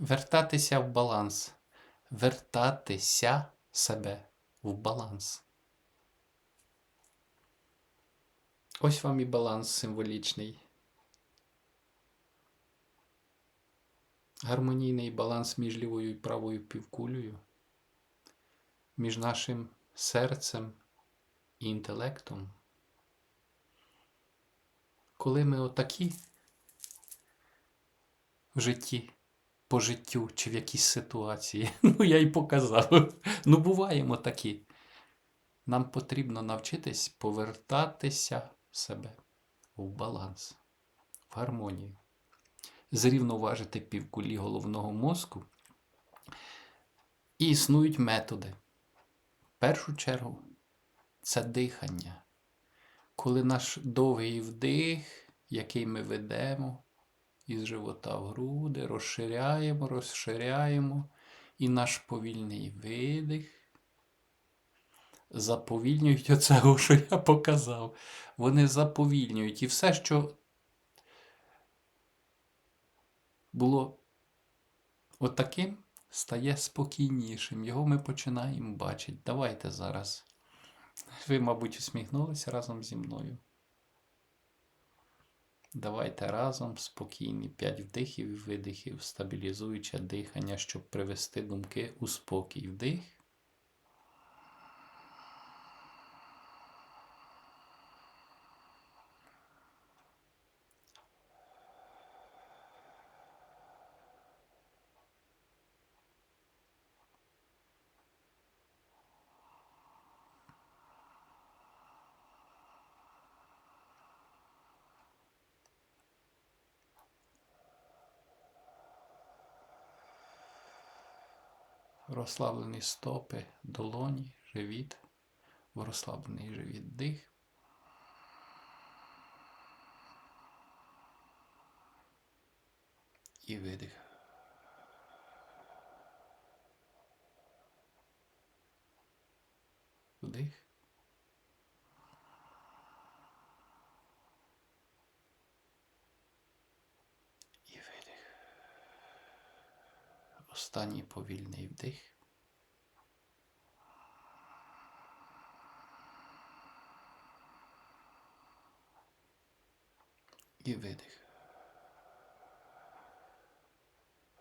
Вертатися в баланс. Вертатися себе в баланс. Ось вам і баланс символічний. Гармонійний баланс між лівою і правою півкулею, між нашим серцем і інтелектом. Коли ми отакі в житті, по життю чи в якійсь ситуації, ну я й показав. Ну, буваємо такі. Нам потрібно навчитись повертатися в себе в баланс, в гармонію, зрівноважити півкулі головного мозку. І існують методи. В першу чергу це дихання. Коли наш довгий вдих, який ми ведемо із живота в груди, розширяємо, розширяємо, і наш повільний видих заповільнюють оцього, що я показав. Вони заповільнюють. І все, що було отаким, стає спокійнішим. Його ми починаємо бачити. Давайте зараз. Ви, мабуть, усміхнулися разом зі мною. Давайте разом спокійні. П'ять вдихів і видихів, стабілізуючи дихання, щоб привести думки у спокій. Вдих. Розслаблені стопи, долоні, живіт, в розслаблений живіт дих. І видих. Вдих. Останній повільний вдих. І видих.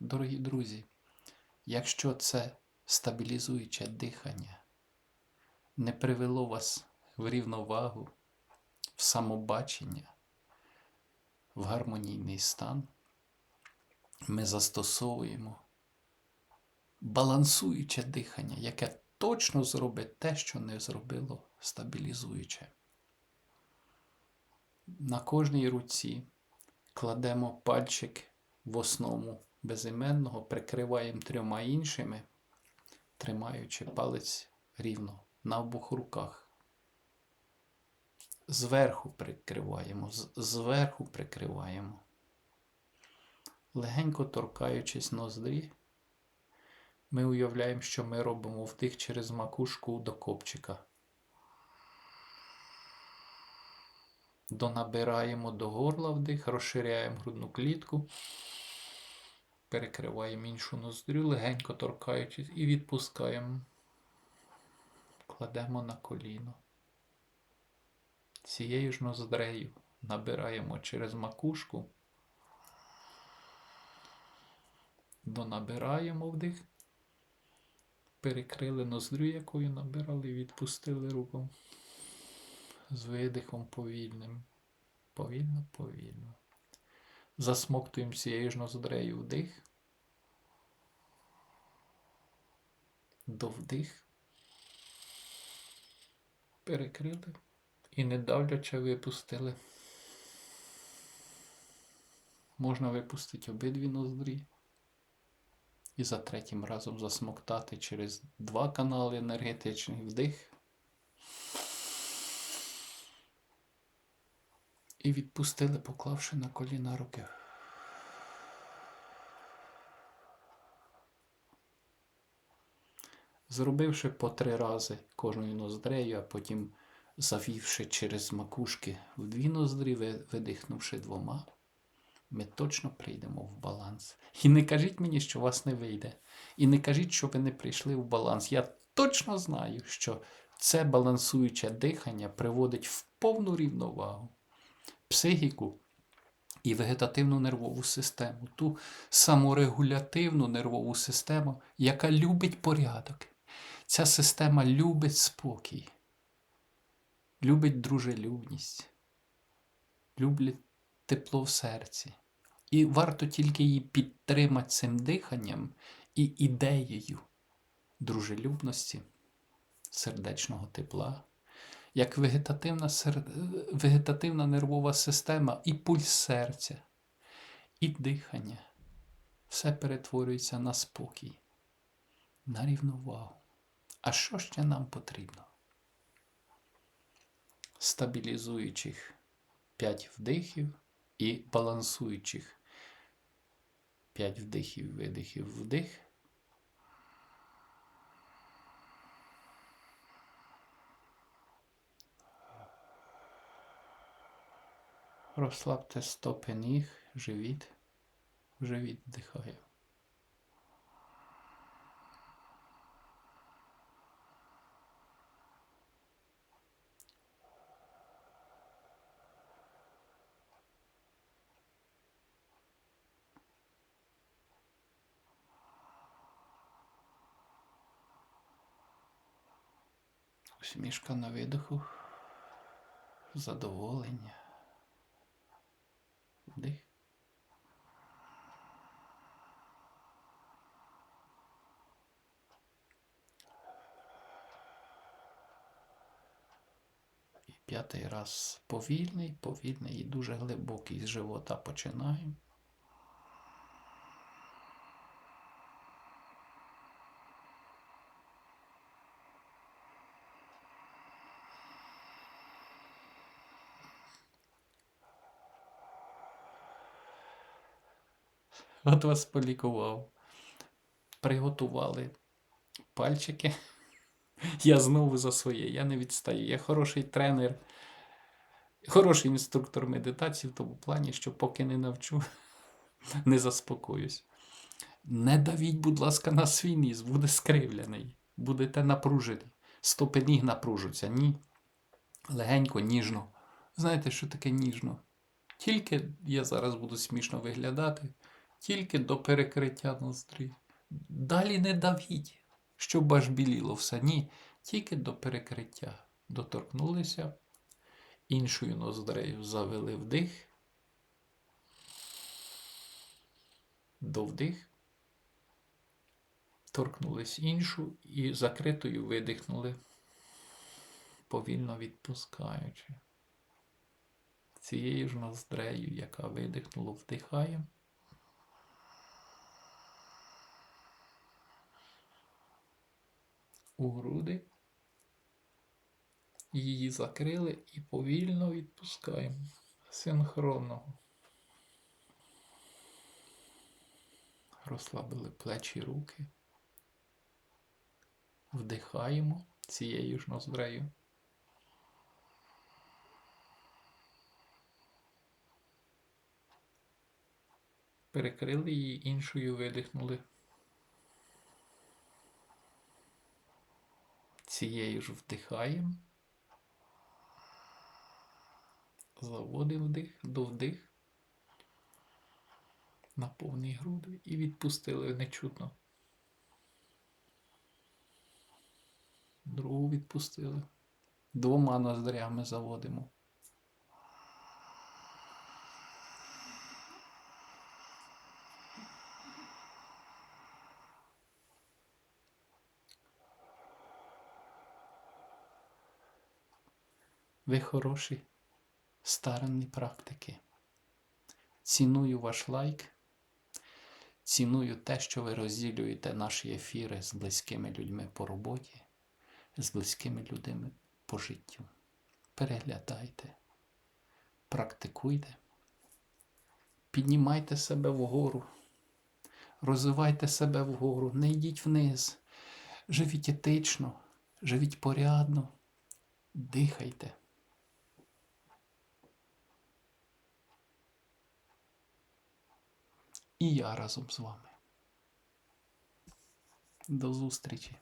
Дорогі друзі, якщо це стабілізуюче дихання не привело вас в рівновагу, в самобачення, в гармонійний стан, ми застосовуємо балансуюче дихання, яке точно зробить те, що не зробило стабілізуюче. На кожній руці кладемо пальчик в основу безіменного, прикриваємо трьома іншими, тримаючи палець рівно на обох руках. Зверху прикриваємо, зверху прикриваємо. Легенько торкаючись ноздрі, ми уявляємо, що ми робимо вдих через макушку до копчика. Донабираємо до горла вдих, розширяємо грудну клітку, перекриваємо іншу ноздрю, легенько торкаючись і відпускаємо. Кладемо на коліно. Цією ж ноздрею набираємо через макушку. Донабираємо вдих. Перекрили ноздрю, якою набирали, і відпустили руку з видихом повільним. Повільно, повільно. Засмоктуємо цією ж ноздрею вдих. До вдих. Перекрили і не давляче випустили. Можна випустити обидві ноздрі. І за третім разом засмоктати через два канали енергетичних вдих. І відпустили, поклавши на коліна руки. Зробивши по три рази кожною ноздрею, а потім завівши через макушки в дві ноздрі, видихнувши двома, ми точно прийдемо в баланс. І не кажіть мені, що вас не вийде. І не кажіть, що ви не прийшли в баланс. Я точно знаю, що це балансуюче дихання приводить в повну рівновагу психіку і вегетативну нервову систему, ту саморегулятивну нервову систему, яка любить порядок. Ця система любить спокій, любить дружелюбність, любить тепло в серці. І варто тільки її підтримати цим диханням і ідеєю дружелюбності, сердечного тепла, як вегетативна, сер... вегетативна нервова система, і пульс серця, і дихання. Все перетворюється на спокій, на рівновагу. А що ще нам потрібно? Стабілізуючих 5 вдихів і балансуючих 5 вдихів, видихів, вдих. Розслабте стопи ніг, живіт, живіт вдихає. Усмішка на видоху, задоволення. Вдих. І п'ятий раз повільний, повільний і дуже глибокий з живота починаємо. От вас полікував. Приготували пальчики. Я знову за своє, я не відстаю. Я хороший тренер, хороший інструктор медитації в тому плані, що поки не навчу, не заспокоюсь. Не давіть, будь ласка, на свій ніс, буде скривлений, будете напружені. Стопи ніг напружуться, ні. Легенько, ніжно. Знаєте, що таке ніжно? Тільки я зараз буду смішно виглядати тільки до перекриття ноздрі. Далі не давіть, щоб аж біліло все. Ні, тільки до перекриття. Доторкнулися, іншою ноздрею завели вдих, до вдих, торкнулись іншу і закритою видихнули, повільно відпускаючи. Цією ж ноздрею, яка видихнула, вдихаємо. У груди, її закрили і повільно відпускаємо синхронно. Розслабили плечі руки, вдихаємо цією ж ноздрею. Перекрили її іншою видихнули. Цією ж вдихаємо. Заводимо вдих до вдих на повний груди і відпустили нечутно. Другу відпустили. Двома ноздрями заводимо. Ви хороші, старанні практики. Ціную ваш лайк. Ціную те, що ви розділюєте наші ефіри з близькими людьми по роботі, з близькими людьми по життю. Переглядайте, практикуйте, піднімайте себе вгору, розвивайте себе вгору, не йдіть вниз, живіть етично, живіть порядно, дихайте. І я разом з вами. До зустрічі!